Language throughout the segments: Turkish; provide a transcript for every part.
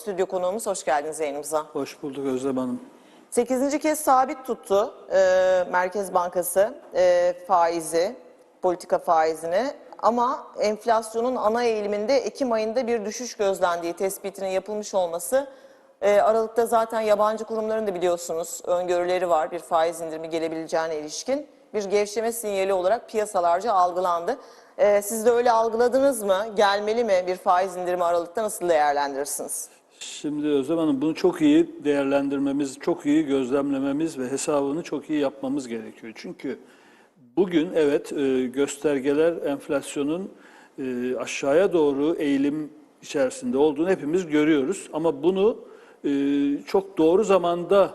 Stüdyo konuğumuz hoş geldiniz yayınımıza. Hoş bulduk Özlem Hanım. 8. kez sabit tuttu e, Merkez Bankası e, faizi, politika faizini. Ama enflasyonun ana eğiliminde Ekim ayında bir düşüş gözlendiği tespitinin yapılmış olması e, Aralık'ta zaten yabancı kurumların da biliyorsunuz öngörüleri var bir faiz indirimi gelebileceğine ilişkin. Bir gevşeme sinyali olarak piyasalarca algılandı. E, siz de öyle algıladınız mı? Gelmeli mi bir faiz indirimi Aralık'ta nasıl değerlendirirsiniz? Şimdi Özlem Hanım bunu çok iyi değerlendirmemiz, çok iyi gözlemlememiz ve hesabını çok iyi yapmamız gerekiyor. Çünkü bugün evet e, göstergeler enflasyonun e, aşağıya doğru eğilim içerisinde olduğunu hepimiz görüyoruz. Ama bunu e, çok doğru zamanda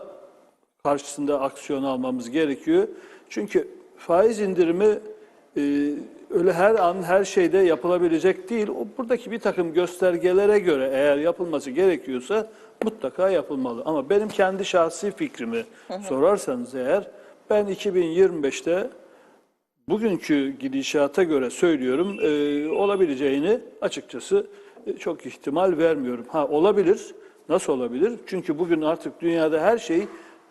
karşısında aksiyon almamız gerekiyor. Çünkü faiz indirimi öyle her an her şeyde yapılabilecek değil. O buradaki bir takım göstergelere göre eğer yapılması gerekiyorsa mutlaka yapılmalı. Ama benim kendi şahsi fikrimi sorarsanız eğer ben 2025'te bugünkü gidişata göre söylüyorum e, olabileceğini açıkçası e, çok ihtimal vermiyorum. Ha olabilir. Nasıl olabilir? Çünkü bugün artık dünyada her şey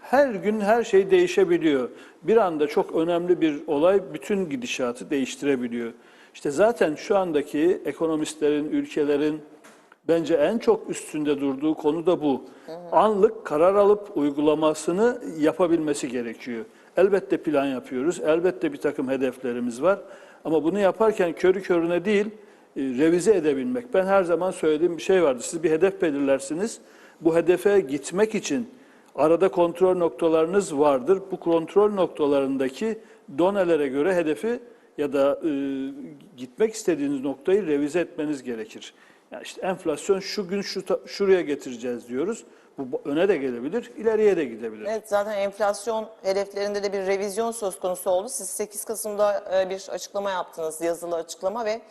her gün her şey değişebiliyor. Bir anda çok önemli bir olay bütün gidişatı değiştirebiliyor. İşte zaten şu andaki ekonomistlerin, ülkelerin bence en çok üstünde durduğu konu da bu. Anlık karar alıp uygulamasını yapabilmesi gerekiyor. Elbette plan yapıyoruz, elbette bir takım hedeflerimiz var. Ama bunu yaparken körü körüne değil, e, revize edebilmek. Ben her zaman söylediğim bir şey vardı. Siz bir hedef belirlersiniz. Bu hedefe gitmek için arada kontrol noktalarınız vardır. Bu kontrol noktalarındaki donelere göre hedefi ya da e, gitmek istediğiniz noktayı revize etmeniz gerekir. Yani işte enflasyon şu gün şu şuraya getireceğiz diyoruz. Bu öne de gelebilir, ileriye de gidebilir. Evet zaten enflasyon hedeflerinde de bir revizyon söz konusu oldu. Siz 8 Kasım'da e, bir açıklama yaptınız, yazılı açıklama ve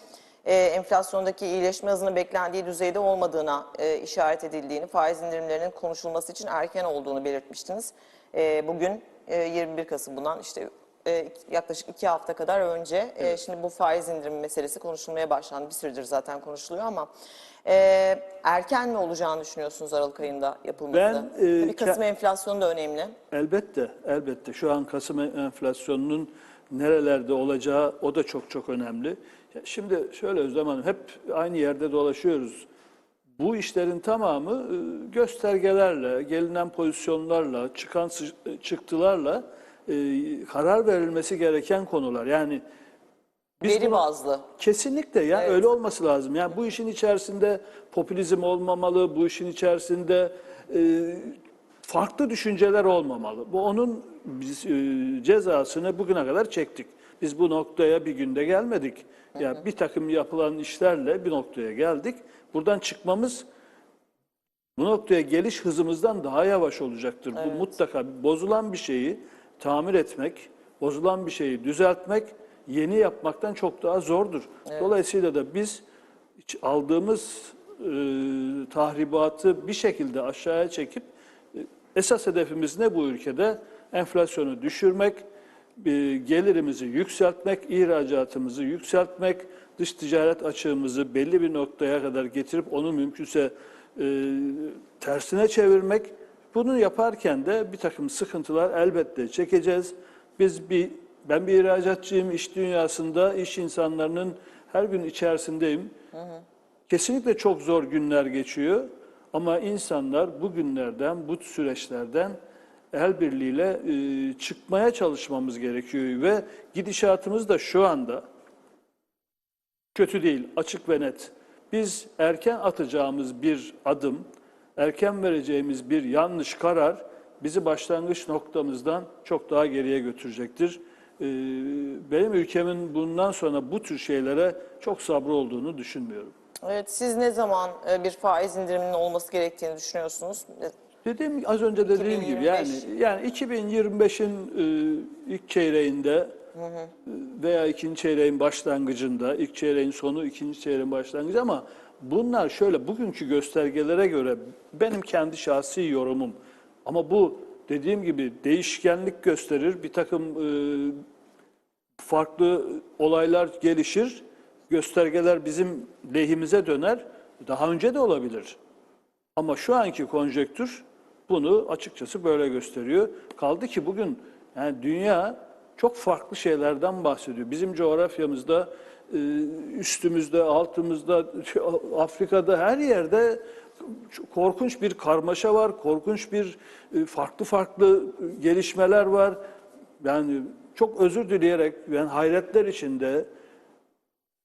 e, enflasyondaki iyileşme hızının beklendiği düzeyde olmadığına e, işaret edildiğini, faiz indirimlerinin konuşulması için erken olduğunu belirtmiştiniz. E, Bugün e, 21 Kasım bundan işte e, yaklaşık iki hafta kadar önce e, şimdi bu faiz indirimi meselesi konuşulmaya başlandı. Bir süredir zaten konuşuluyor ama e, erken mi olacağını düşünüyorsunuz Aralık ayında yapılması? Ben, e, Tabii Kasım enflasyonu da önemli. Elbette, elbette. Şu an Kasım enflasyonunun nerelerde olacağı o da çok çok önemli. Şimdi şöyle Özlem Hanım, hep aynı yerde dolaşıyoruz. Bu işlerin tamamı e, göstergelerle, gelinen pozisyonlarla, çıkan çıktılarla e, karar verilmesi gereken konular. Yani biz Veri bazlı. Kesinlikle ya Evet. öyle olması lazım. Yani bu işin içerisinde popülizm olmamalı, bu işin içerisinde e, farklı düşünceler olmamalı. Bu onun biz, e, cezasını bugüne kadar çektik. Biz bu noktaya bir günde gelmedik. Ya bir takım yapılan işlerle bir noktaya geldik. Buradan çıkmamız bu noktaya geliş hızımızdan daha yavaş olacaktır. Bu mutlaka bozulan bir şeyi tamir etmek, bozulan bir şeyi düzeltmek yeni yapmaktan çok daha zordur. Dolayısıyla da biz aldığımız e, tahribatı bir şekilde aşağıya çekip e, esas hedefimiz ne bu ülkede? Enflasyonu düşürmek, gelirimizi yükseltmek, ihracatımızı yükseltmek, dış ticaret açığımızı belli bir noktaya kadar getirip onu mümkünse e, tersine çevirmek. Bunu yaparken de bir takım sıkıntılar elbette çekeceğiz. Biz bir ben bir ihracatçıyım, iş dünyasında iş insanlarının her gün içerisindeyim. Kesinlikle çok zor günler geçiyor ama insanlar bu günlerden, bu süreçlerden el birliğiyle e, çıkmaya çalışmamız gerekiyor ve gidişatımız da şu anda kötü değil, açık ve net. Biz erken atacağımız bir adım, erken vereceğimiz bir yanlış karar bizi başlangıç noktamızdan çok daha geriye götürecektir. Ee, Benim ülkemin bundan sonra bu tür şeylere çok sabrı olduğunu düşünmüyorum. Evet, siz ne zaman e, bir faiz indiriminin olması gerektiğini düşünüyorsunuz? Dediğim az önce dediğim gibi yani 2025. yani 2025'in e, ilk çeyreğinde e, veya ikinci çeyreğin başlangıcında, ilk çeyreğin sonu, ikinci çeyreğin başlangıcı ama bunlar şöyle bugünkü göstergelere göre benim kendi şahsi yorumum. Ama bu dediğim gibi değişkenlik gösterir. Bir takım e, farklı olaylar gelişir. Göstergeler bizim lehimize döner. Daha önce de olabilir. Ama şu anki konjektür bunu açıkçası böyle gösteriyor. Kaldı ki bugün yani dünya çok farklı şeylerden bahsediyor. Bizim coğrafyamızda, e, üstümüzde, altımızda, Afrika'da her yerde korkunç bir karmaşa var, korkunç bir e, farklı farklı gelişmeler var. Yani çok özür dileyerek ben hayretler içinde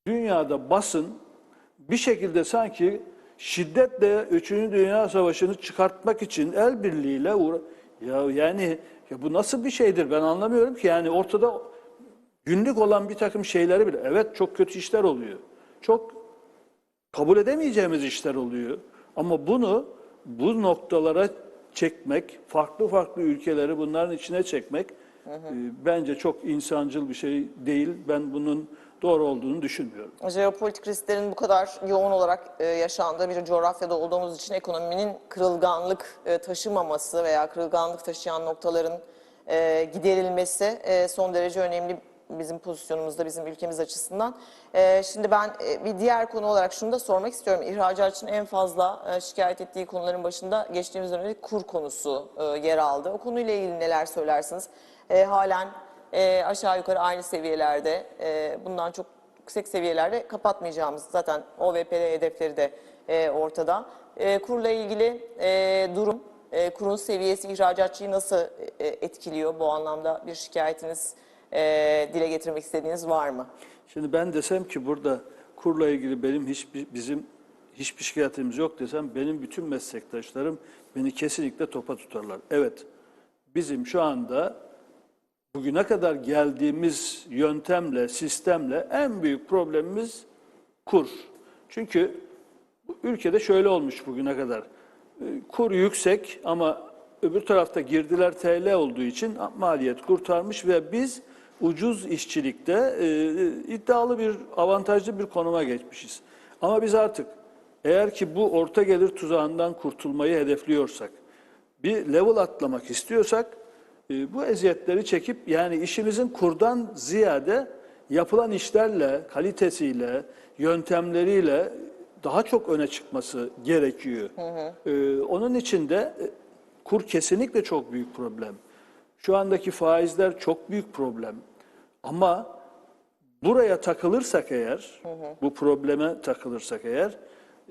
dünyada basın bir şekilde sanki şiddetle 3. Dünya Savaşı'nı çıkartmak için el birliğiyle uğra- ya yani ya bu nasıl bir şeydir ben anlamıyorum ki yani ortada günlük olan bir takım şeyleri bile evet çok kötü işler oluyor. Çok kabul edemeyeceğimiz işler oluyor. Ama bunu bu noktalara çekmek, farklı farklı ülkeleri bunların içine çekmek e, bence çok insancıl bir şey değil. Ben bunun doğru olduğunu düşünmüyorum. Jeopolitik risklerin bu kadar yoğun olarak e, yaşandığı bir coğrafyada olduğumuz için ekonominin kırılganlık e, taşımaması veya kırılganlık taşıyan noktaların e, giderilmesi e, son derece önemli bizim pozisyonumuzda, bizim ülkemiz açısından. E, şimdi ben e, bir diğer konu olarak şunu da sormak istiyorum. İhracatçının en fazla e, şikayet ettiği konuların başında geçtiğimiz dönemde kur konusu e, yer aldı. O konuyla ilgili neler söylersiniz? E, halen e, aşağı yukarı aynı seviyelerde, e, bundan çok yüksek seviyelerde kapatmayacağımız zaten OVP'de hedefleri de e, ortada. E, kurla ilgili e, durum, e, kurun seviyesi ihracatçıyı nasıl e, etkiliyor? Bu anlamda bir şikayetiniz, e, dile getirmek istediğiniz var mı? Şimdi ben desem ki burada kurla ilgili benim hiçbir bizim hiçbir şikayetimiz yok desem benim bütün meslektaşlarım beni kesinlikle topa tutarlar. Evet. Bizim şu anda bugüne kadar geldiğimiz yöntemle, sistemle en büyük problemimiz kur. Çünkü ülkede şöyle olmuş bugüne kadar. E, Kur yüksek ama öbür tarafta girdiler TL olduğu için maliyet kurtarmış ve biz ucuz işçilikte e, iddialı bir, avantajlı bir konuma geçmişiz. Ama biz artık eğer ki bu orta gelir tuzağından kurtulmayı hedefliyorsak, bir level atlamak istiyorsak e, bu eziyetleri çekip yani işimizin kurdan ziyade yapılan işlerle, kalitesiyle, yöntemleriyle daha çok öne çıkması gerekiyor. E, onun için de e, kur kesinlikle çok büyük problem. Şu andaki faizler çok büyük problem. Ama buraya takılırsak eğer, bu probleme takılırsak eğer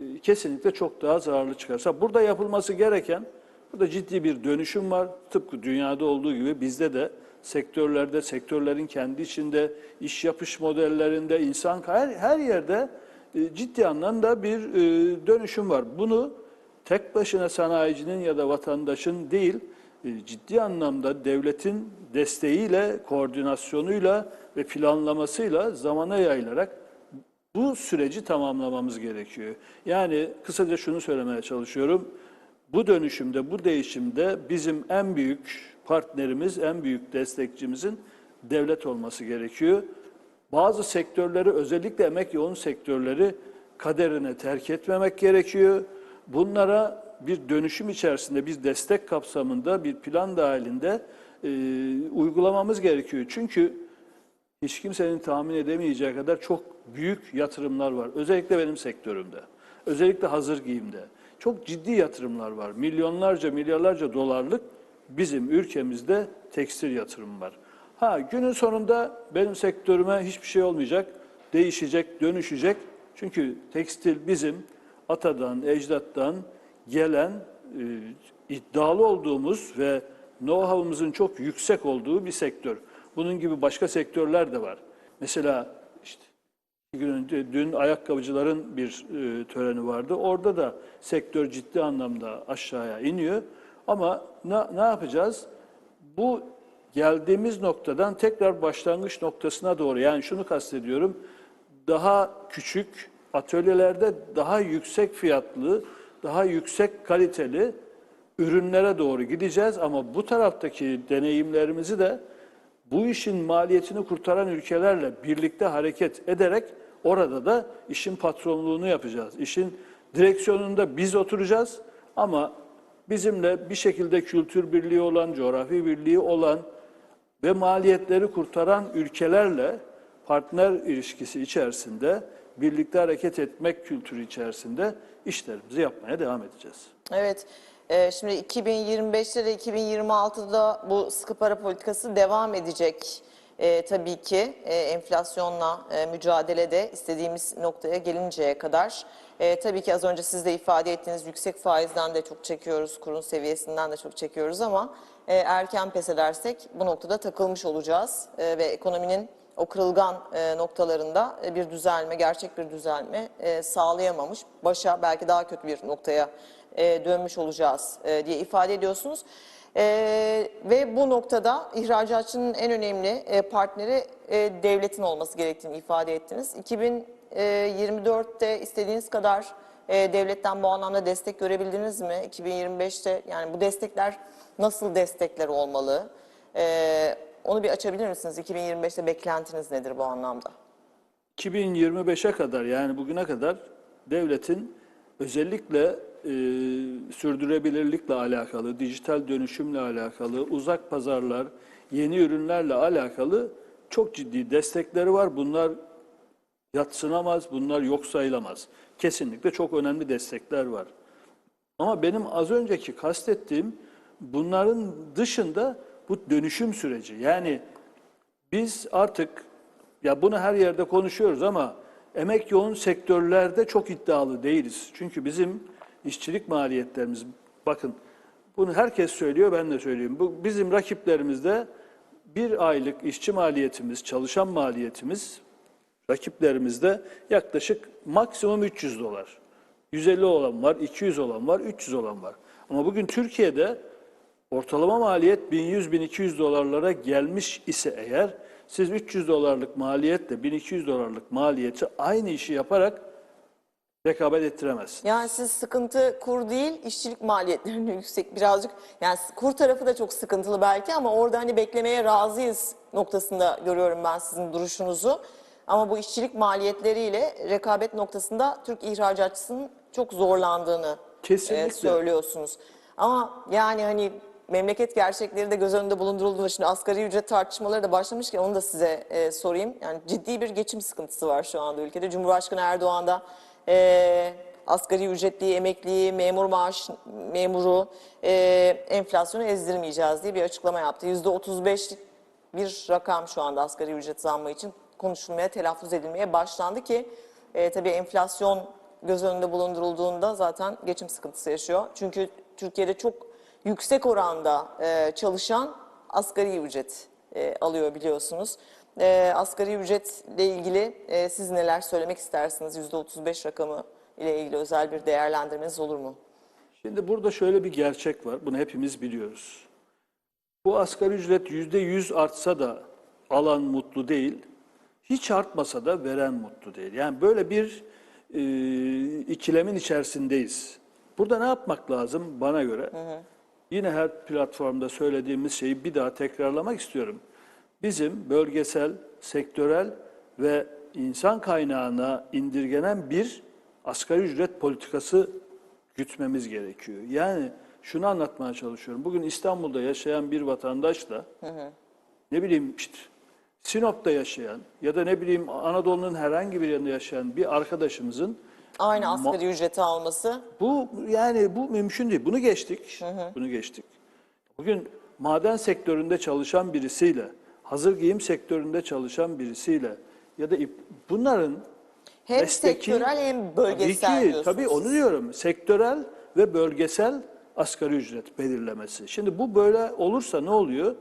e, kesinlikle çok daha zararlı çıkarsa. Burada yapılması gereken, burada ciddi bir dönüşüm var. Tıpkı dünyada olduğu gibi bizde de sektörlerde, sektörlerin kendi içinde, iş yapış modellerinde, insan her, her yerde e, ciddi anlamda bir e, dönüşüm var. Bunu tek başına sanayicinin ya da vatandaşın değil, e, ciddi anlamda devletin desteğiyle, koordinasyonuyla ve planlamasıyla zamana yayılarak bu süreci tamamlamamız gerekiyor. Yani kısaca şunu söylemeye çalışıyorum. Bu dönüşümde, bu değişimde bizim en büyük partnerimiz, en büyük destekçimizin devlet olması gerekiyor. Bazı sektörleri, özellikle emek yoğun sektörleri kaderine terk etmemek gerekiyor. Bunlara bir dönüşüm içerisinde, bir destek kapsamında, bir plan dahilinde e, uygulamamız gerekiyor. Çünkü hiç kimsenin tahmin edemeyeceği kadar çok büyük yatırımlar var. Özellikle benim sektörümde, özellikle hazır giyimde. Çok ciddi yatırımlar var. Milyonlarca, milyarlarca dolarlık bizim ülkemizde tekstil yatırım var. Ha günün sonunda benim sektörüme hiçbir şey olmayacak, değişecek, dönüşecek. Çünkü tekstil bizim atadan, ecdattan gelen e, iddialı olduğumuz ve know-how'ımızın çok yüksek olduğu bir sektör. Bunun gibi başka sektörler de var. Mesela işte iki gün önce, dün ayakkabıcıların bir e, töreni vardı. Orada da sektör ciddi anlamda aşağıya iniyor. Ama ne, ne yapacağız? Bu geldiğimiz noktadan tekrar başlangıç noktasına doğru yani şunu kastediyorum. Daha küçük atölyelerde daha yüksek fiyatlı, daha yüksek kaliteli ürünlere doğru gideceğiz ama bu taraftaki deneyimlerimizi de bu işin maliyetini kurtaran ülkelerle birlikte hareket ederek orada da işin patronluğunu yapacağız. İşin direksiyonunda biz oturacağız ama bizimle bir şekilde kültür birliği olan, coğrafi birliği olan ve maliyetleri kurtaran ülkelerle partner ilişkisi içerisinde birlikte hareket etmek kültürü içerisinde işlerimizi yapmaya devam edeceğiz. Evet. Ee, şimdi 2025'te de 2026'da bu sıkı para politikası devam edecek. Ee, tabii ki e, enflasyonla e, mücadelede istediğimiz noktaya gelinceye kadar. E, tabii ki az önce siz de ifade ettiğiniz yüksek faizden de çok çekiyoruz, kurun seviyesinden de çok çekiyoruz ama e, erken pes edersek bu noktada takılmış olacağız E, ve ekonominin o kırılgan e, noktalarında e, bir düzelme, gerçek bir düzelme e, sağlayamamış. Başa belki daha kötü bir noktaya e, dönmüş olacağız e, diye ifade ediyorsunuz. E, ve bu noktada ihracatçının en önemli e, partneri e, devletin olması gerektiğini ifade ettiniz. 2024'te istediğiniz kadar e, devletten bu anlamda destek görebildiniz mi? 2025'te yani bu destekler nasıl destekler olmalı? E, onu bir açabilir misiniz? 2025'te beklentiniz nedir bu anlamda? 2025'e kadar yani bugüne kadar devletin özellikle e, sürdürülebilirlikle alakalı, dijital dönüşümle alakalı, uzak pazarlar, yeni ürünlerle alakalı çok ciddi destekleri var. Bunlar yatsınamaz, bunlar yok sayılamaz. Kesinlikle çok önemli destekler var. Ama benim az önceki kastettiğim bunların dışında bu dönüşüm süreci. Yani biz artık ya bunu her yerde konuşuyoruz ama emek yoğun sektörlerde çok iddialı değiliz. Çünkü bizim işçilik maliyetlerimiz bakın bunu herkes söylüyor ben de söyleyeyim. Bu bizim rakiplerimizde bir aylık işçi maliyetimiz, çalışan maliyetimiz rakiplerimizde yaklaşık maksimum 300 dolar. 150 olan var, 200 olan var, 300 olan var. Ama bugün Türkiye'de ortalama maliyet 1100-1200 dolarlara gelmiş ise eğer siz 300 dolarlık maliyetle 1200 dolarlık maliyeti aynı işi yaparak rekabet ettiremezsiniz. Yani siz sıkıntı kur değil, işçilik maliyetlerinin yüksek birazcık. Yani kur tarafı da çok sıkıntılı belki ama orada hani beklemeye razıyız noktasında görüyorum ben sizin duruşunuzu. Ama bu işçilik maliyetleriyle rekabet noktasında Türk ihracatçısının çok zorlandığını Kesinlikle. e, söylüyorsunuz. Ama yani hani memleket gerçekleri de göz önünde bulundurulduğunda şimdi asgari ücret tartışmaları da başlamışken onu da size e, sorayım. Yani ciddi bir geçim sıkıntısı var şu anda ülkede. Cumhurbaşkanı Erdoğan da e, asgari ücretli, emekliyi, memur maaş memuru e, enflasyonu ezdirmeyeceğiz diye bir açıklama yaptı. %35'lik bir rakam şu anda asgari ücret zammı için konuşulmaya, telaffuz edilmeye başlandı ki e, tabii enflasyon göz önünde bulundurulduğunda zaten geçim sıkıntısı yaşıyor. Çünkü Türkiye'de çok yüksek oranda e, çalışan asgari ücret e, alıyor biliyorsunuz. E, asgari ücretle ilgili e, siz neler söylemek istersiniz? %35 rakamı ile ilgili özel bir değerlendirmeniz olur mu? Şimdi burada şöyle bir gerçek var. Bunu hepimiz biliyoruz. Bu asgari ücret yüzde yüz artsa da alan mutlu değil. Hiç artmasa da veren mutlu değil. Yani böyle bir e, ikilemin içerisindeyiz. Burada ne yapmak lazım bana göre? Yine her platformda söylediğimiz şeyi bir daha tekrarlamak istiyorum. Bizim bölgesel, sektörel ve insan kaynağına indirgenen bir asgari ücret politikası gütmemiz gerekiyor. Yani şunu anlatmaya çalışıyorum. Bugün İstanbul'da yaşayan bir vatandaşla ne bileyim işte Sinop'ta yaşayan ya da ne bileyim Anadolu'nun herhangi bir yerinde yaşayan bir arkadaşımızın Aynı asgari ücreti alması bu yani bu mümkün değil. Bunu geçtik. Bunu geçtik. Bugün maden sektöründe çalışan birisiyle, hazır giyim sektöründe çalışan birisiyle ya da ip- bunların hem mesleki- sektörel hem bölgesel tabii ki, diyorsunuz. tabii onu diyorum. Sektörel ve bölgesel asgari ücret belirlemesi. Şimdi bu böyle olursa ne oluyor?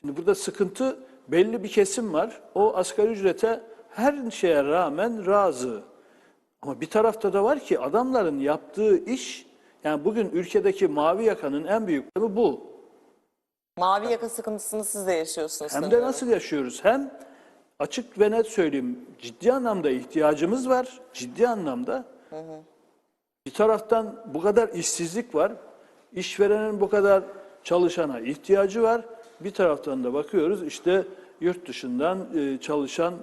Şimdi burada sıkıntı belli bir kesim var. O asgari ücrete her şeye rağmen razı. Ama bir tarafta da var ki adamların yaptığı iş, yani bugün ülkedeki mavi yakanın en büyük problemi bu. Mavi yaka sıkıntısını siz de yaşıyorsunuz. Hem de sanıyorum. nasıl yaşıyoruz? Hem açık ve net söyleyeyim, ciddi anlamda ihtiyacımız var, ciddi anlamda. Bir taraftan bu kadar işsizlik var, işverenin bu kadar çalışana ihtiyacı var. Bir taraftan da bakıyoruz işte yurt dışından e, çalışan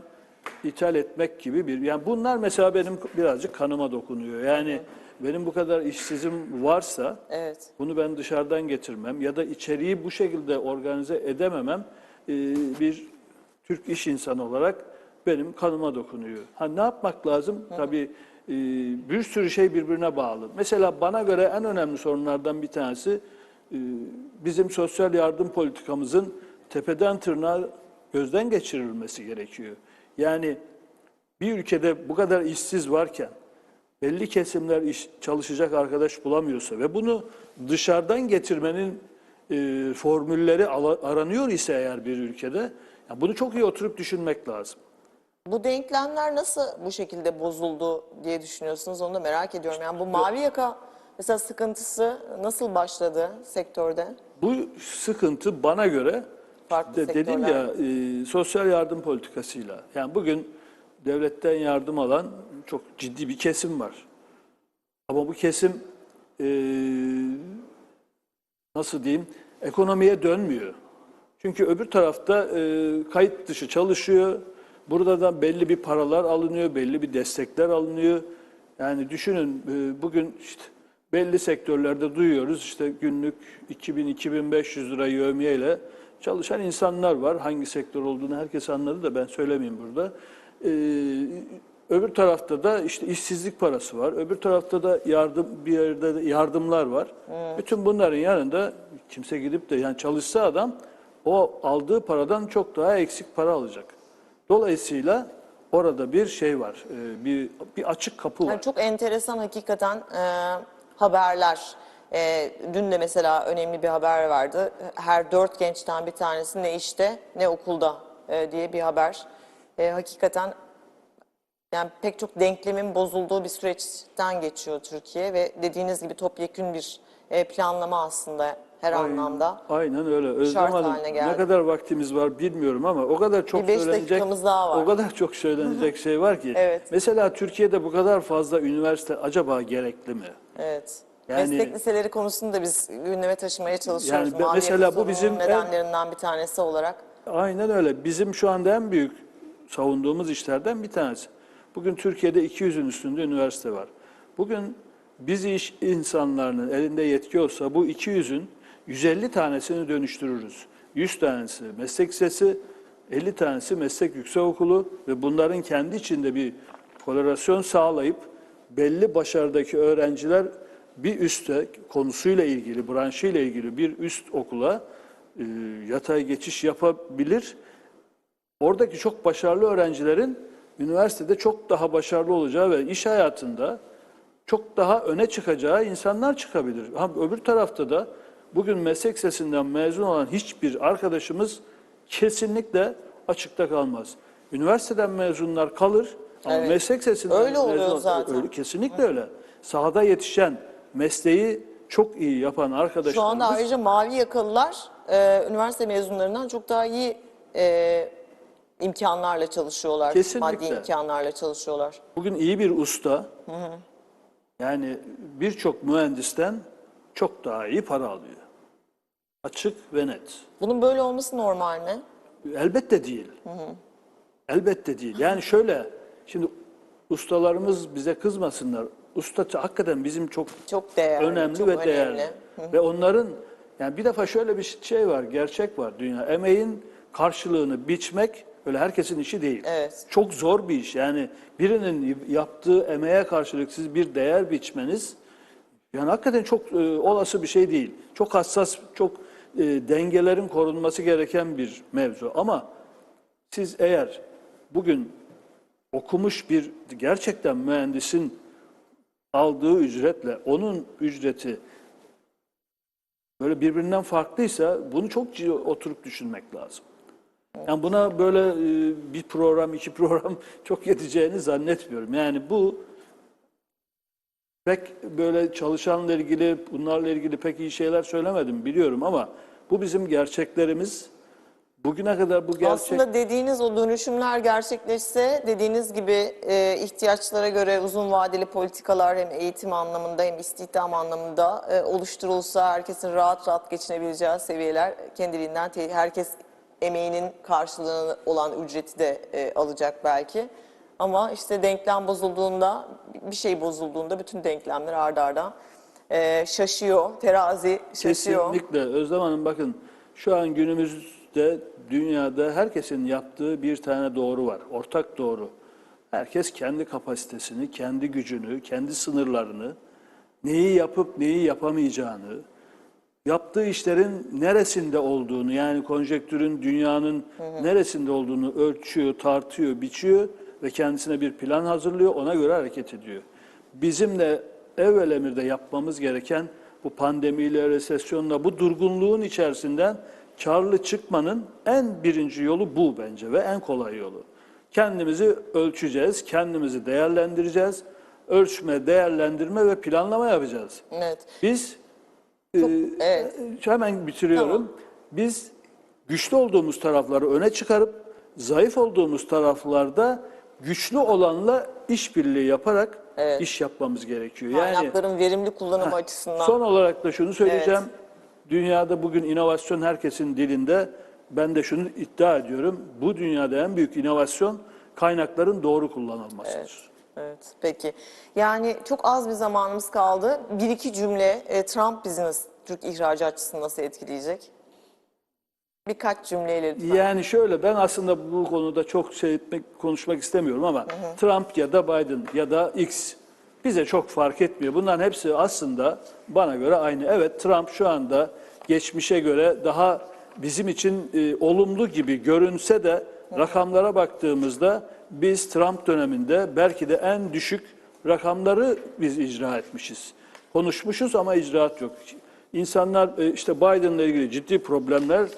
ithal etmek gibi bir... Yani bunlar mesela benim birazcık kanıma dokunuyor. Yani benim bu kadar işsizim varsa... Evet. Bunu ben dışarıdan getirmem ya da içeriği bu şekilde organize edememem e, bir Türk iş insanı olarak benim kanıma dokunuyor. Ha ne yapmak lazım? Tabii e, bir sürü şey birbirine bağlı. Mesela bana göre en önemli sorunlardan bir tanesi e, bizim sosyal yardım politikamızın tepeden tırnağa gözden geçirilmesi gerekiyor. Yani bir ülkede bu kadar işsiz varken belli kesimler iş, çalışacak arkadaş bulamıyorsa ve bunu dışarıdan getirmenin e, formülleri aranıyor ise eğer bir ülkede ya bunu çok iyi oturup düşünmek lazım. Bu denklemler nasıl bu şekilde bozuldu diye düşünüyorsunuz onu da merak ediyorum. Yani bu mavi yaka mesela sıkıntısı nasıl başladı sektörde? Bu sıkıntı bana göre Farklı de, dedim sektörler. ya e, sosyal yardım politikasıyla. Yani bugün devletten yardım alan çok ciddi bir kesim var. Ama bu kesim e, nasıl diyeyim ekonomiye dönmüyor. Çünkü öbür tarafta e, kayıt dışı çalışıyor. Burada da belli bir paralar alınıyor, belli bir destekler alınıyor. Yani düşünün e, bugün işte belli sektörlerde duyuyoruz işte günlük 2000-2500 lira yövmiyeyle çalışan insanlar var. Hangi sektör olduğunu herkes anladı da ben söylemeyeyim burada. E, öbür tarafta da işte işsizlik parası var. Öbür tarafta da yardım bir yerde de yardımlar var. Bütün bunların yanında kimse gidip de yani çalışsa adam o aldığı paradan çok daha eksik para alacak. Dolayısıyla orada bir şey var, e, bir bir açık kapı var. Yani çok enteresan hakikaten e, haberler. E, dün de mesela önemli bir haber vardı. Her dört gençten bir tanesi ne işte ne okulda e, diye bir haber. E, hakikaten yani pek çok denklemin bozulduğu bir süreçten geçiyor Türkiye ve dediğiniz gibi topyekün bir e, planlama aslında her anlamda. Aynen öyle. Özlem Hanım, ne kadar vaktimiz var bilmiyorum ama o kadar çok Bir söylenecek, daha var. o kadar çok söylenecek şey var ki. Evet. Mesela Türkiye'de bu kadar fazla üniversite acaba gerekli mi? Evet. Yani- Meslek liseleri konusunu da biz gündeme taşımaya çalışıyoruz. Yani Mavi mesela bu bizim sorununun en- nedenlerinden bir tanesi olarak. Aynen öyle. Bizim şu anda en büyük savunduğumuz işlerden bir tanesi. Bugün Türkiye'de 200'ün üstünde üniversite var. Bugün biz iş insanlarının elinde yetki olsa bu 200'ün 150 tanesini dönüştürürüz. 100 tanesi meslek lisesi, 50 tanesi meslek yüksekokulu ve bunların kendi içinde bir korelasyon sağlayıp belli başarıdaki öğrenciler bir üstte konusuyla ilgili, branşıyla ilgili bir üst okula e, yatay geçiş yapabilir. Oradaki çok başarılı öğrencilerin üniversitede çok daha başarılı olacağı ve iş hayatında çok daha öne çıkacağı insanlar çıkabilir. Ha, öbür tarafta da bugün meslek lisesinden mezun olan hiçbir arkadaşımız kesinlikle açıkta kalmaz. Üniversiteden mezunlar kalır ama Evet. meslek lisesinden Öyle oluyor mezun zaten. Öyle, kesinlikle öyle. Sahada yetişen, mesleği çok iyi yapan Şu arkadaşlarımız anda ayrıca mavi yakalılar e, üniversite mezunlarından çok daha iyi e, imkanlarla çalışıyorlar. Kesinlikle. Maddi imkanlarla çalışıyorlar. Bugün iyi bir usta, yani birçok mühendisten çok daha iyi para alıyor. Açık ve net. Bunun böyle olması normal mi? Elbette değil. Elbette değil. Yani şöyle, şimdi ustalarımız bize kızmasınlar. Usta hakikaten bizim çok Çok değerli. önemli çok ve önemli. değerli. Ve onların yani bir defa şöyle bir şey var, gerçek var dünya. Emeğin karşılığını biçmek öyle herkesin işi değil. Evet. Çok zor bir iş. Yani birinin yaptığı emeğe karşılık siz bir değer biçmeniz yani hakikaten çok e, olası bir şey değil. Çok hassas, çok e, dengelerin korunması gereken bir mevzu. Ama siz eğer bugün okumuş bir gerçekten mühendisin aldığı ücretle onun ücreti böyle birbirinden farklıysa bunu çok oturup düşünmek lazım. Yani buna böyle e, bir program, iki program çok yeteceğini zannetmiyorum. Yani bu pek böyle çalışanla ilgili, bunlarla ilgili pek iyi şeyler söylemedim biliyorum ama bu bizim gerçeklerimiz. Bugüne kadar bu gerçek... Aslında dediğiniz o dönüşümler gerçekleşse dediğiniz gibi e, ihtiyaçlara göre uzun vadeli politikalar hem eğitim anlamında hem istihdam anlamında e, oluşturulsa herkesin rahat rahat geçinebileceği seviyeler kendiliğinden herkes emeğinin karşılığını olan ücreti de e, alacak belki. Ama işte denklem bozulduğunda bir şey bozulduğunda bütün denklemler ardarda arda e, şaşıyor. Terazi şaşıyor. Kesinlikle. Özlem Hanım bakın şu an günümüz de dünyada herkesin yaptığı bir tane doğru var. Ortak doğru. Herkes kendi kapasitesini, kendi gücünü, kendi sınırlarını, neyi yapıp neyi yapamayacağını, yaptığı işlerin neresinde olduğunu yani konjektürün dünyanın neresinde olduğunu ölçüyor, tartıyor, biçiyor ve kendisine bir plan hazırlıyor, ona göre hareket ediyor. Bizim de evvel emirde yapmamız gereken bu pandemiyle, resesyonla, bu durgunluğun içerisinden karlı çıkmanın en birinci yolu bu bence ve en kolay yolu. Kendimizi ölçeceğiz, kendimizi değerlendireceğiz. Ölçme, değerlendirme ve planlama yapacağız. Evet. Biz evet. e, hemen bitiriyorum. Tamam. Biz güçlü olduğumuz tarafları öne çıkarıp zayıf olduğumuz taraflarda güçlü olanla işbirliği yaparak Evet. iş yapmamız gerekiyor. Yani Kaynakların verimli kullanımı açısından. son olarak da şunu söyleyeceğim. Dünyada bugün inovasyon herkesin dilinde. Ben de şunu iddia ediyorum. Bu dünyada en büyük inovasyon kaynakların doğru kullanılmasıdır. Evet, peki. Yani çok az bir zamanımız kaldı. Bir iki cümle e, Trump Business Türk ihracatçısını nasıl etkileyecek? Birkaç cümleyle lütfen. Yani şöyle ben aslında bu konuda çok şey etmek, konuşmak istemiyorum ama Trump ya da Biden ya da X bize çok fark etmiyor. Bunların hepsi aslında bana göre aynı. Evet Trump şu anda geçmişe göre daha bizim için e, olumlu gibi görünse de rakamlara baktığımızda biz Trump döneminde belki de en düşük rakamları biz icra etmişiz. Konuşmuşuz ama icraat yok. İnsanlar e, işte Biden'la ilgili ciddi problemler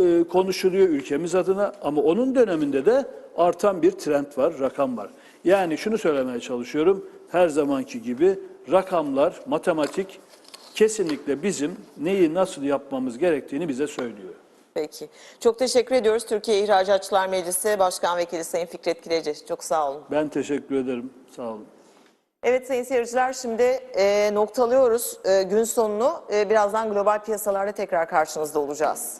e, konuşuluyor ülkemiz adına ama onun döneminde de artan bir trend var, rakam var. Yani şunu söylemeye çalışıyorum, her zamanki gibi rakamlar, matematik kesinlikle bizim neyi nasıl yapmamız gerektiğini bize söylüyor. Peki. Çok teşekkür ediyoruz. Türkiye İhracatçılar Meclisi Başkan Vekili Sayın Fikret Kileci. Çok sağ olun. Ben teşekkür ederim, sağ olun. Evet sayın seyirciler şimdi e, noktalıyoruz e, gün sonunu. E, birazdan global piyasalarda tekrar karşınızda olacağız.